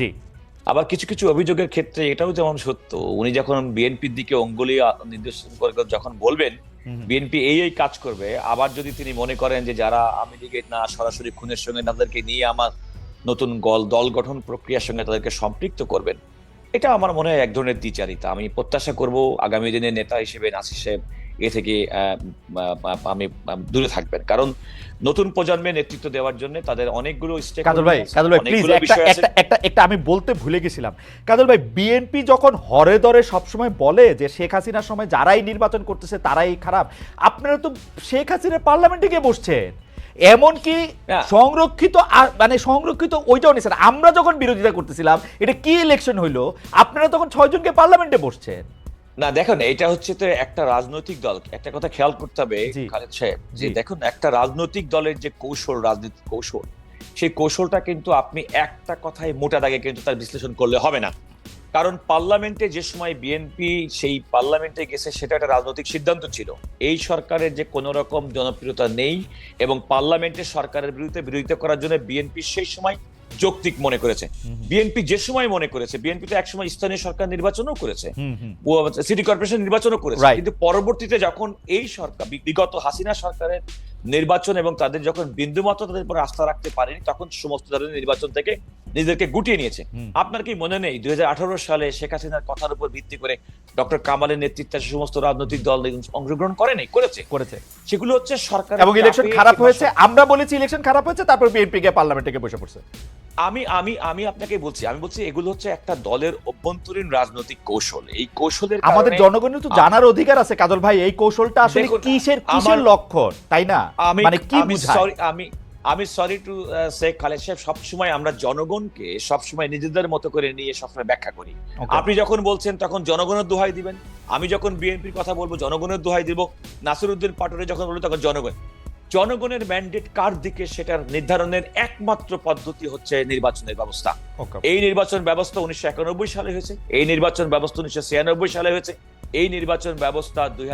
জি। আবার কিছু কিছু অভিযোগের ক্ষেত্রে এটাও যেমন সত্য উনি যখন বিএনপির দিকে অঙ্গুলি নির্দেশন করে করে যখন বলবেন বিএনপি এই এই কাজ করবে আবার যদি তিনি মনে করেন যে যারা আওয়ামী লীগের না সরাসরি খুনের সঙ্গে তাদেরকে নিয়ে আমার নতুন গল দল গঠন প্রক্রিয়ার সঙ্গে তাদেরকে সম্পৃক্ত করবেন এটা আমার মনে হয় এক ধরনের দ্বিচারিতা। আমি প্রত্যাশা করব আগামী দিনে নেতা হিসেবে নাসির সাহেব এ থেকে আমি দূরে থাকবেন। কারণ নতুন প্রজন্মের নেতৃত্ব দেওয়ার জন্য তাদের অনেকগুলো কাজল ভাই কাজল ভাই প্লিজ একটা একটা একটা একটা আমি বলতে ভুলে গেছিলাম। কাজল ভাই বিএনপি যখন হরে দরে সবসময় বলে যে শেখ হাসিনার সময় যারাই নির্বাচন করতেছে তারাই খারাপ আপনারা তো শেখ হাসিনার পার্লামেন্টে গিয়ে বসছেন। এমনকি। সংরক্ষিত মানে সংরক্ষিত ওইটাও নিছেন। আমরা যখন বিরোধিতা করতেছিলাম এটা কি ইলেকশন হইল? আপনারা তখন ছয়জনকে পার্লামেন্টে বসছেন। না দেখুন এটা হচ্ছে তো একটা রাজনৈতিক দল। একটা কথা খেয়াল করতে হবে খালেদ সাহেব যে দেখুন একটা রাজনৈতিক দলের যে কৌশল রাজনীতির কৌশল সেই কৌশলটা কিন্তু আপনি একটা কথায় মোটা দাগে কিন্তু তার বিশ্লেষণ করলে হবে না। কারণ পার্লামেন্টে যে সময় বিএনপি সেই পার্লামেন্টে গেছে সেটা একটা রাজনৈতিক সিদ্ধান্ত ছিল। এই সরকারের যে কোনো রকম জনপ্রিয়তা নেই এবং পার্লামেন্টে সরকারের বিরুদ্ধে বিরোধিতা করার জন্য বিএনপি সেই সময় যৌক্তিক মনে করেছে। বিএনপি যে সময় মনে করেছে বিএনপি তো একসময় স্থানীয় সরকার নির্বাচনও করেছে। সিটি কর্পোরেশন নির্বাচনও করেছে। কিন্তু পরবর্তীতে যখন এই সরকার বিগত হাসিনা সরকারের নির্বাচন এবং তাদের যখন বিন্দুমাত্র তাদের উপর আস্থা রাখতে পারেনি তখন সমস্ত ধরনের নির্বাচন থেকে নিজেদেরকে গুটিয়ে নিয়েছে। আপনার কি মনে নেই? দুই হাজার আঠারো সালে শেখ হাসিনার কথার উপর ভিত্তি করে ডক্টর কামালের নেতৃত্বে সমস্ত রাজনৈতিক দল অংশগ্রহণ করেনি করেছে? করেছে। সেগুলো হচ্ছে সরকার এবং ইলেকশন খারাপ হয়েছে আমরা বলেছি ইলেকশন খারাপ হয়েছে তারপর বিএনপি গিয়ে পার্লামেন্টে বসে পড়ছে। আমি আমি আমি আপনাকে বলছি আমি বলছি এগুলো হচ্ছে একটা দলের অভ্যন্তরীণ রাজনৈতিক কৌশল। এই কৌশলের আমাদের জনগণের তো জানার অধিকার আছে কাজল ভাই। এই কৌশলটা আসলে কিসের কিসের লক্ষণ? তাই না? মানে কি বুঝায়? সরি আমি আমি সরি টু শেখ খালেদ সাহেব সবসময় আমরা জনগণকে সবসময় নিজেদের মতো করে নিয়ে সবসময় ব্যাখ্যা করি। আপনি যখন বলছেন তখন জনগণের দোহাই দিবেন। আমি যখন বিএনপির কথা বলব জনগণের দোহাই দিব। নাসিরউদ্দিন পাটোয়ারি যখন বলব তখন জনগণ জনগণের ম্যান্ডেট কার দিকে সেটার নির্ধারণের একমাত্র পদ্ধতি হচ্ছে নির্বাচনের ব্যবস্থা। এই নির্বাচন ব্যবস্থা উনিশশো একানব্বই সালে হয়েছে এই নির্বাচন ব্যবস্থা উনিশশো ছিয়ানব্বই সালে হয়েছে এই নির্বাচন ব্যবস্থা দুই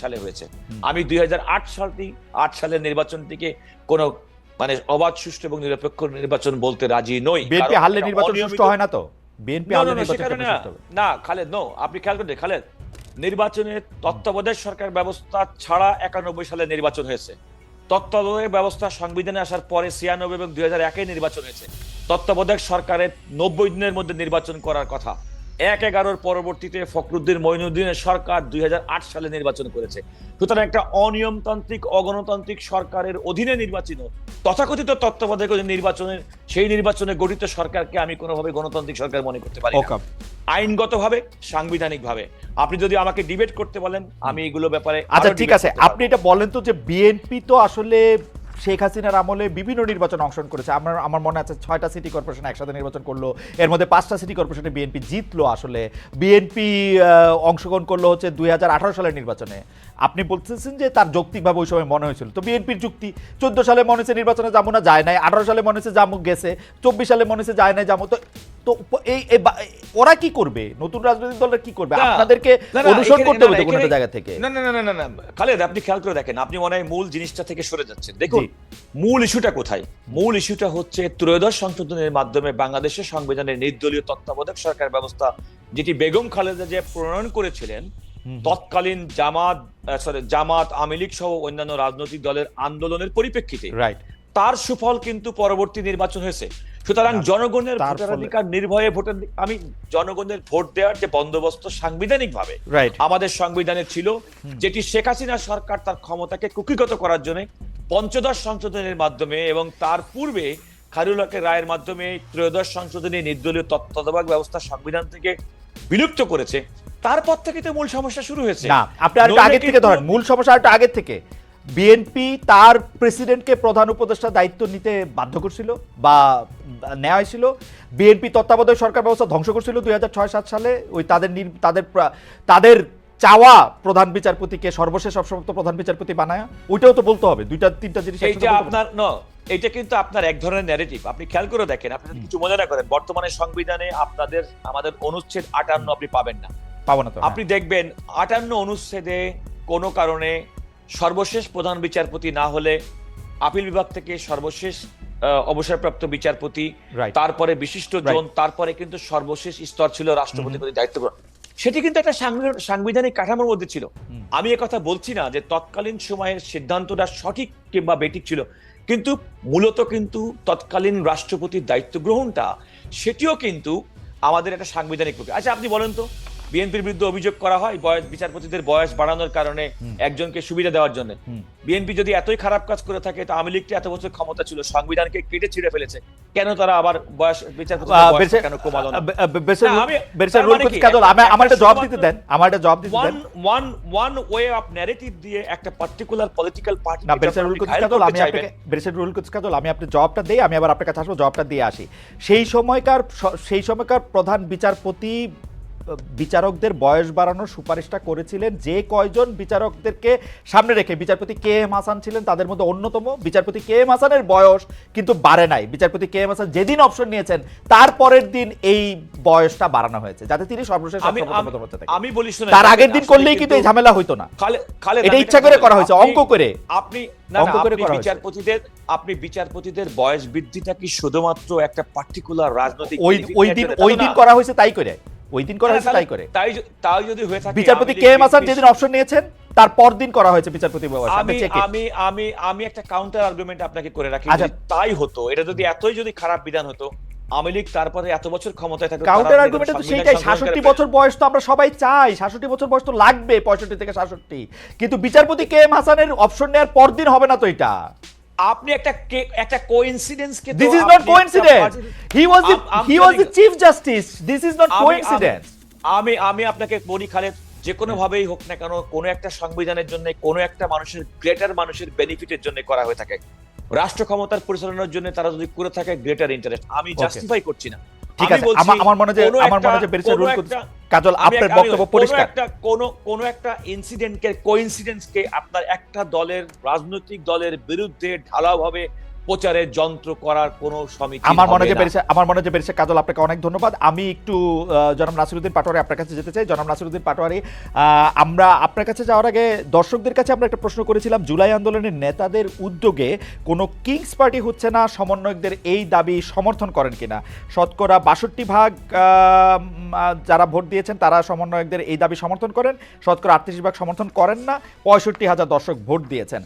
সালে হয়েছে। আমি দুই সালটি আট সালের নির্বাচনটিকে কোনো মানে অবাধ সুষ্ঠু এবং নিরপেক্ষ নির্বাচন বলতে রাজি নই বিএনপি হারলে নির্বাচন সুষ্ঠু হয় না তো? বিএনপি হারলে নির্বাচন না। খালেদ নো আপনি খেয়াল করতে খালেদ নির্বাচনের তত্ত্বাবধায়ক সরকার ব্যবস্থা ছাড়া একানব্বই সালে নির্বাচন হয়েছে। তত্ত্বাবধায়ক ব্যবস্থা সংবিধানে আসার পরে ছিয়ানব্বই এবং দুই হাজার একে নির্বাচন হয়েছে। তত্ত্বাবধায়ক সরকারের নব্বই দিনের মধ্যে নির্বাচন করার কথা। এক এগারোর পরবর্তীতে ফখরুদ্দিন মঈনুদ্দিনের সরকার দুই সালে নির্বাচন করেছে। সুতরাং একটা অনিয়মতান্ত্রিক অগণতান্ত্রিক সরকারের অধীনে নির্বাচিত তথাকথিত তত্ত্বাবধায়ক নির্বাচনের সেই নির্বাচনে গঠিত সরকারকে আমি কোনোভাবে গণতান্ত্রিক সরকার মনে করতে পারি. আইনগতভাবে সাংবিধানিকভাবে। আপনি যদি আমাকে ডিবেট করতে বলেন আমি এগুলো ব্যাপারে আচ্ছা ঠিক আছে। আপনি এটা বলেন তো যে বিএনপি তো আসলে শেখ হাসিনার আমলে বিভিন্ন নির্বাচন অংশগ্রহণ করেছে। আমার আমার মনে আছে ছয়টা সিটি কর্পোরেশন একসাথে নির্বাচন করল। এর মধ্যে পাঁচটা সিটি কর্পোরেশনে বিএনপি জিতলো আসলে। বিএনপি অংশগ্রহণ করল হচ্ছে দুই হাজার আঠারো সালের নির্বাচনে। আপনি বলতেছেন যে তার যৌক্তিকভাবে ওই সময় মনে হয়েছিল। তো বিএনপির যুক্তি, চোদ্দ সালে মনে হচ্ছে নির্বাচনে যাব না, যায় নাই। আঠারো সালে মনে হচ্ছে জামুক গেছে। চব্বিশ সালে মনে হচ্ছে যায় নাই জামু তো তো এই ওরা কি করবে? নতুন রাজনৈতিক দলরা কি করবে? আপনাদেরকে অনুসরণ করতে হবে কোনো জায়গা থেকে। না না না না না খালেদ আপনি খেয়াল করে দেখেন আপনি মনে হয় মূল জিনিসটা থেকে সরে যাচ্ছেন। দেখুন মূল ইস্যুটা কোথায়? মূল ইস্যুটা হচ্ছে ত্রয়োদশ সংশোধনের মাধ্যমে বাংলাদেশের সংবিধানের নির্দলীয় তত্ত্বাবধায়ক সরকার ব্যবস্থা যেটি বেগম খালেদা যে প্রণয়ন করেছিলেন তৎকালীন জামাত সরি জামাত আওয়ামী লীগ সহ অন্যান্য রাজনৈতিক দলের আন্দোলনের পরিপ্রেক্ষিতে। রাইট তার সুফল কিন্তু পরবর্তী নির্বাচন হয়েছে। সুতরাং জনগণের ভোটাধিকার নির্ভয়ে ভোটার আমি জনগণের ভোট দেওয়ার যে বন্দোবস্ত সাংবিধানিক ভাবে আমাদের সংবিধানে ছিল যেটি শেখ হাসিনা সরকার তার ক্ষমতাকে কুকিগত করার জন্য পঞ্চদশ সংশোধনের মাধ্যমে এবং তার পূর্বে খারুলাকে রায়ের মাধ্যমে ত্রয়োদশ সংশোধনী নির্দলীয় তত্ত্বাবধায়ক ব্যবস্থা সংবিধান থেকে বিলুপ্ত করেছে। তারপর থেকে তো মূল সমস্যা শুরু হয়েছে। না আপনি আর আগে থেকে ধরেন মূল সমস্যা আর আগে থেকে। বিএনপি তার প্রেসিডেন্টকে প্রধান উপদেষ্টা দায়িত্ব নিতে বাধ্য করছিল বা নেওয়া হয়েছিল। বিএনপি তত্ত্বাবধায়ক সরকার ব্যবস্থা ধ্বংস করছিল দুই হাজার ছয় সাত সালে। ওই তাদের তাদের তাদের চাওয়া প্রধান বিচারপতিকে সর্বশেষ অবসমাপ্ত প্রধান বিচারপতি বানায়। ওইটাও তো বলতে হবে। দুইটা তিনটা জিনিস এইটা আপনার ন এইটা কিন্তু আপনার এক ধরনের ন্যারেটিভ আপনি খেয়াল করে দেখেন আপনি কিছু মনে না করেন বর্তমানে সংবিধানে আপনাদের আমাদের অনুচ্ছেদ আটান্ন আপনি পাবেন না। পাবো না হ্যাঁ। আপনি দেখবেন আটান্ন অনুচ্ছেদে কোনো কারণে সর্বশেষ প্রধান বিচারপতি না হলে আপিল বিভাগ থেকে সর্বশেষ অবসরপ্রাপ্ত বিচারপতি তারপরে বিশিষ্ট জন তারপরে কিন্তু সর্বশেষ স্তর ছিল রাষ্ট্রপতি দায়িত্ব গ্রহণ। সেটি কিন্তু একটা সাংবিধানিক- সাংবিধানিক কাঠামোর মধ্যে ছিল। আমি কথা বলছি না যে তৎকালীন সময়ের সিদ্ধান্তটা সঠিক কিংবা বেঠিক ছিল। কিন্তু মূলত কিন্তু তৎকালীন রাষ্ট্রপতির দায়িত্ব গ্রহণটা সেটিও কিন্তু আমাদের একটা সাংবিধানিক প্রক্রিয়া। আচ্ছা আপনি বলেন তো বিএনপির বিরুদ্ধে অভিযোগ করা হয় বয়স বিচারপতিদের বয়স বাড়ানোর কারণে একজনকে সুবিধা দেওয়ার জন্য। বিএনপি যদি এতই খারাপ কাজ করে থাকে তো আওয়ামী লীগটা এত বছর ক্ষমতা ছিল সংবিধানকে কেটে ছিঁড়ে ফেলেছে। কেন তারা আবার বয়স বিচারপতি কেন কমালো মানে আমার একটা জবাব দিতে দেন আমার একটা জবাব দিতে দেন। One one way of narrative দিয়ে একটা পার্টিকুলার পলিটিক্যাল পার্টি না বেরসের রুল করছি কাজল আমি আপনাকে আমি আপনি জবাবটা দেই আমি আবার আপনার কাছে আসব জবাবটা দিয়ে আসি। সেই সময়কার সেই সময়কার প্রধান বিচারপতি বিচারকদের বয়স বাড়ানোর সুপারিশটা করেছিলেন। যে কয়জন বিচারকদেরকে সামনে রেখে বিচারপতি কে এম হাসান ছিলেন তাদের মধ্যে অন্যতম বিচারপতি কে এম হাসানের বয়স কিন্তু বাড়ে নাই। বিচারপতি কে এম হাসান যেদিন অপশন নিয়েছেন তারপরের দিন এই বয়সটা বাড়ানো হয়েছে যাতে তিনি সর্বশেষ আমি বলি শুনে তার আগের দিন করলেই কিন্তু এই ঝামেলা হইতো না। এটা ইচ্ছা করে করা হয়েছে, অঙ্ক করে। আপনি। বিচারপতিদের আপনি বিচারপতিদের বয়স বৃদ্ধিটা কি শুধুমাত্র একটা পার্টিকুলার রাজনৈতিক ওই দিন ওই দিন করা হয়েছে তাই করে। ওই দিন করা হয়েছে তাই করে তাই তাই যদি হয়ে থাকে বিচারপতি কে এম বিএনপি যেদিন অপশন নিয়েছেন তার পরদিন করা হয়েছে বিচারপতি আমি আমি আমি আমি একটা কাউন্টার আর্গুমেন্ট আপনাকে করে রাখি আচ্ছা। তাই হতো এটা যদি এতই যদি খারাপ বিধান হতো আওয়ামী লীগ তারপরে এত বছর ক্ষমতায় থাকতো কাউন্টার আর্গুমেন্টে তো সেইটাই সংশোধন করে সাতষট্টি ফেলে। বছর বয়স তো আমরা সবাই চাই সাতষট্টি বছর বয়স তো লাগবে পঁয়ষট্টি থেকে সাতষট্টি কিন্তু বিচারপতি কে এম হাসানের অপশন নেওয়ার পরদিন হবে না তো এটা আপনি একটা একটা coincidence K this is not coincidence he was he was the chief justice this is not coincidence আমি আমি আপনাকে বলি খালেদ যে কোনো ভাবেই হোক না কেন কোনো একটা সংবিধানের জন্য কোনো একটা মানুষের গ্রেটার মানুষের বেনিফিটের জন্য করা হয়ে থাকে। রাষ্ট্র ক্ষমতার পরিচালনার জন্য তারা যদি করে থাকে গ্রেটার ইন্টারেস্ট আমি. জাস্টিফাই করছি না। ঠিক আছে আমার মনে হয় আমার মনে হয় কোনো রুল কাজল আপনার বক্তব্য কোনো পরিষ্কার। একটা কোন কোন একটা ইনসিডেন্টকে কোইন্সিডেন্সকে আপনার একটা দলের রাজনৈতিক দলের বিরুদ্ধে ঢালাওভাবে প্রচারের যন্ত্র করার কোনো সমিতি আমার মনে হয় যে। বেরিসে আমার মনে হয় যে বেরিসে কাজল আপনাকে অনেক ধন্যবাদ। আমি একটু জনাব নাসিরুদ্দিন পাটোয়ারি আপনার কাছে যেতে চাই। জনাব নাসিরুদ্দিন পাটোয়ারি আমরা আপনার কাছে যাওয়ার আগে দর্শকদের কাছে আমরা একটা প্রশ্ন করেছিলাম। জুলাই আন্দোলনের নেতাদের উদ্যোগে কোনো কিংস পার্টি হচ্ছে না সমন্বয়কদের এই দাবি সমর্থন করেন কিনা? শতকরা বাষট্টি ভাগ যারা ভোট দিয়েছেন তারা সমন্বয়কদের এই দাবি সমর্থন করেন। শতকরা আটত্রিশ ভাগ সমর্থন করেন না পঁয়ষট্টি হাজার দর্শক ভোট দিয়েছেন।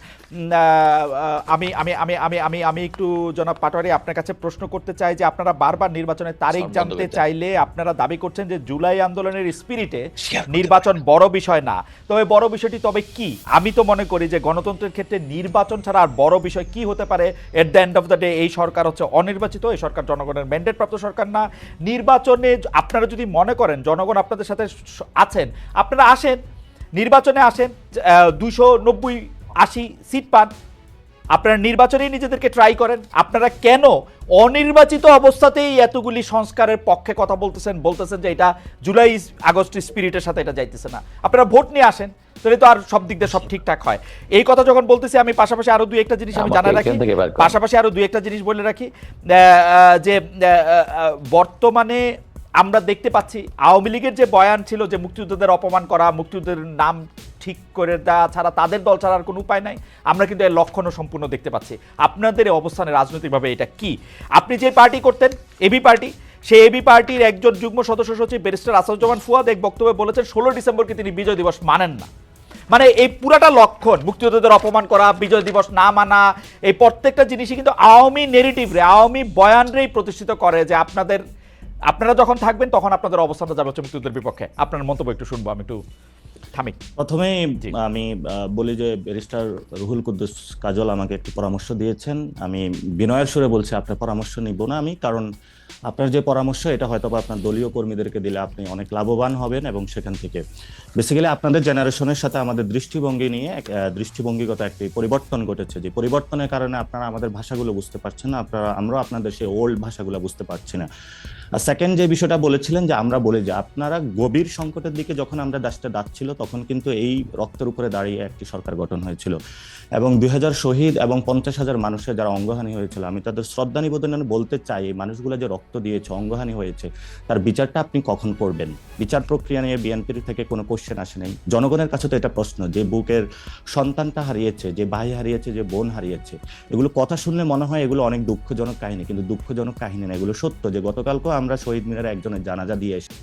আমি আমি আমি আমি আমি আমি একটু জনাব পাটোয়ারি আপনার কাছে প্রশ্ন করতে চাই যে আপনারা বারবার নির্বাচনের তারিখ জানতে চাইলে আপনারা দাবি করছেন যে জুলাই আন্দোলনের স্পিরিটে নির্বাচন বড় বিষয় না। তবে বড় বিষয়টি তবে কি? আমি তো মনে করি যে গণতন্ত্রের ক্ষেত্রে নির্বাচন ছাড়া আর বড় বিষয় কি হতে পারে? At the end of the day এই সরকার হচ্ছে অনির্বাচিত এই সরকার জনগণের ম্যান্ডেট প্রাপ্ত সরকার না। নির্বাচনে আপনারা যদি মনে করেন জনগণ আপনাদের সাথে আছেন আপনারা আসেন নির্বাচনে আসেন দুশো নব্বই আশি সিট পান আপনারা নির্বাচনেই নিজেদেরকে ট্রাই করেন। আপনারা কেন অনির্বাচিত অবস্থাতেই এতগুলি সংস্কারের পক্ষে কথা বলতেছেন বলতেছেন যে এটা জুলাই আগস্ট স্পিরিটের সাথে এটা যাইতেছে না। আপনারা ভোট নিয়ে আসেন তাহলে তো আর সব দিক দিয়ে সব ঠিকঠাক হয়। এই কথা যখন বলতেছি আমি পাশাপাশি আরও দুই একটা জিনিস আমি জানা রাখি। পাশাপাশি আরও দুই একটা জিনিস বলে রাখি। যে বর্তমানে আমরা দেখতে পাচ্ছি আওয়ামী লীগের যে বয়ান ছিল যে মুক্তিযোদ্ধাদের অপমান করা মুক্তিযুদ্ধের নাম ঠিক করে দেওয়া ছাড়া তাদের দল ছাড়ার কোনো উপায় নাই, আমরা কিন্তু এর লক্ষণও সম্পূর্ণ দেখতে পাচ্ছি। আপনাদের অবস্থানে রাজনৈতিকভাবে এটা কি? আপনি যে পার্টি করতেন, এবি পার্টি, সেই এবি পার্টির একজন যুগ্ম সদস্য সচিব ব্যারিস্টার আসাদুজ্জামান ফুয়াদ এক বক্তব্যে বলেছেন, ষোলো ডিসেম্বরকে তিনি বিজয় দিবস মানেন না। মানে এই পুরাটা লক্ষণ, মুক্তিযোদ্ধাদের অপমান করা, বিজয় দিবস না মানা, এই প্রত্যেকটা জিনিসই কিন্তু আওয়ামী নেগেটিভ রে আওয়ামী বয়ানরেই প্রতিষ্ঠিত করে যে আপনাদের আপনারা যখন থাকবেন তখন আপনাদের অবস্থানটা যাবে হচ্ছে মুক্তিযুদ্ধের বিপক্ষে। আপনার মন্তব্য একটু শুনব আমি একটু থামি। প্রথমেই আমি বলি যে ব্যারিস্টার রুহুল কুদ্দুস কাজল আমাকে একটু পরামর্শ দিয়েছেন। আমি বিনয়ের সুরে বলছি আপনার পরামর্শ নিব না আমি কারণ আপনার যে পরামর্শ, এটা হয়তো বা আপনার দলীয় কর্মীদেরকে দিলে আপনি অনেক লাভবান হবেন এবং সেখান থেকে। বেসিক্যালি আপনাদের জেনারেশনের সাথে আমাদের দৃষ্টিভঙ্গি নিয়ে দৃষ্টিভঙ্গিগত একটি পরিবর্তন ঘটেছে। যে পরিবর্তনের কারণে আপনারা আমাদের ভাষাগুলো বুঝতে পারছেন না, আপনারা, আমরাও আপনাদের সেই ওল্ড ভাষাগুলো বুঝতে পারছি না। আর সেকেন্ড যে বিষয়টা বলেছিলেন যে আমরা বলি যে আপনারা গভীর সংকটের দিকে যখন আমরা দেশটা যাচ্ছিল তখন কিন্তু এই রক্তের উপরে দাঁড়িয়ে একটি সরকার গঠন হয়েছিল। এবং দুই হাজার শহীদ এবং পঞ্চাশ হাজার মানুষের যারা অঙ্গহানি হয়েছিল, আমি তাদের শ্রদ্ধা নিবেদনে বলতে চাই, এই মানুষগুলো যে রক্ত দিয়েছে অঙ্গহানি হয়েছে, তার বিচারটা আপনি কখন করবেন? বিচার প্রক্রিয়া নিয়ে বিএনপির থেকে কোনো কোশ্চেন আসে নাই। জনগণের কাছে তো এটা প্রশ্ন, যে বুকের সন্তানটা হারিয়েছে, যে ভাই হারিয়েছে, যে বোন হারিয়েছে, এগুলো কথা শুনলে মনে হয় এগুলো অনেক দুঃখজনক কাহিনী, কিন্তু দুঃখজনক কাহিনী না, এগুলো সত্য যে গতকালকেও আমরা শহীদ মিনারে একজনের জানাজা দিয়ে এসে